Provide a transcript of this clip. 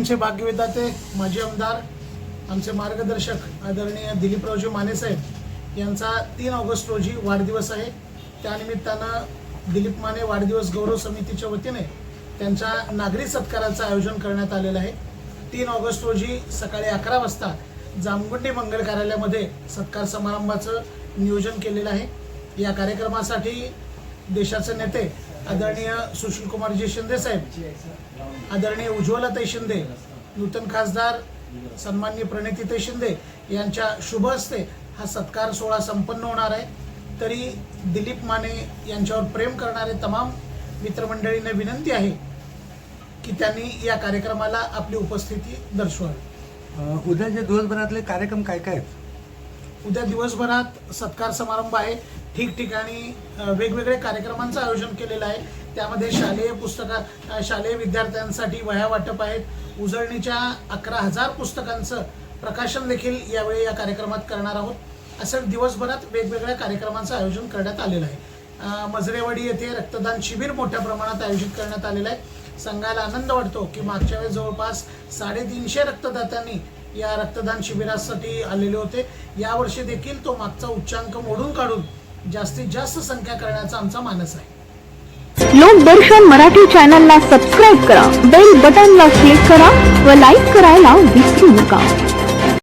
आमचे भाग्यविधाते माजी आमदार आमचे मार्गदर्शक आदरणीय दिलीपरावजी मानेसाहेब यांचा तीन ऑगस्ट रोजी वाढदिवस आहे. त्यानिमित्तानं दिलीप माने वाढदिवस गौरव समितीच्या वतीने त्यांच्या नागरी सत्काराचं आयोजन करण्यात आलेलं आहे. तीन ऑगस्ट रोजी सकाळी अकरा वाजता जामगुंडी मंगल कार्यालयामध्ये सत्कार समारंभाचं नियोजन केलेलं आहे. या कार्यक्रमासाठी देशाचे नेते आदरणीय सुशीलकुमारजी शिंदे साहेब आदरणीय उज्ज्वलाताई शिंदे नूतन खासदार सन्मान्य प्रणितीताई शिंदे यांच्या शुभ हस्ते हा सत्कार सोहळा संपन्न होणार आहे. तरी दिलीप माने यांच्यावर प्रेम करणारे तमाम मित्रमंडळींना विनंती आहे की त्यांनी या कार्यक्रमाला आपली उपस्थिती दर्शवावी. अ, उद्याच्या दिवसभरातले कार्यक्रम काय काय आहेत? उद्या दिवसभरात सत्कार समारंभ आहे. ठिकठिकाणी वेगवेगळ्या वेगवेगळे कार्यक्रमांचं आयोजन केलेलं आहे. त्यामध्ये शालेय पुस्तका शालेय विद्यार्थ्यांसाठी वह्या वाटप आहेत. उजळणीच्या अकरा हजार पुस्तकांचं प्रकाशन देखील यावेळी या कार्यक्रमात करणार आहोत. असं दिवसभरात वेगवेगळ्या कार्यक्रमांचं आयोजन करण्यात आलेलं आहे. मजरेवाडी येथे रक्तदान शिबिर मोठ्या प्रमाणात आयोजित करण्यात आलेलं आहे. सांगायला आनंद वाटतो की मागच्या वेळेस जवळपास साडेतीनशे रक्तदात्यांनी या रक्तदान शिबिरासाठी आलेले होते. यावर्षी देखील तो मागचा उच्चांक मोडून काढून जास्तीत जास्त संख्या करण्याचा आमचा मानस आहे. लोकदर्शन मराठी चॅनलला सबस्क्राईब करा बेल बटनला क्लिक करा व लाईक करायला विसरू नका.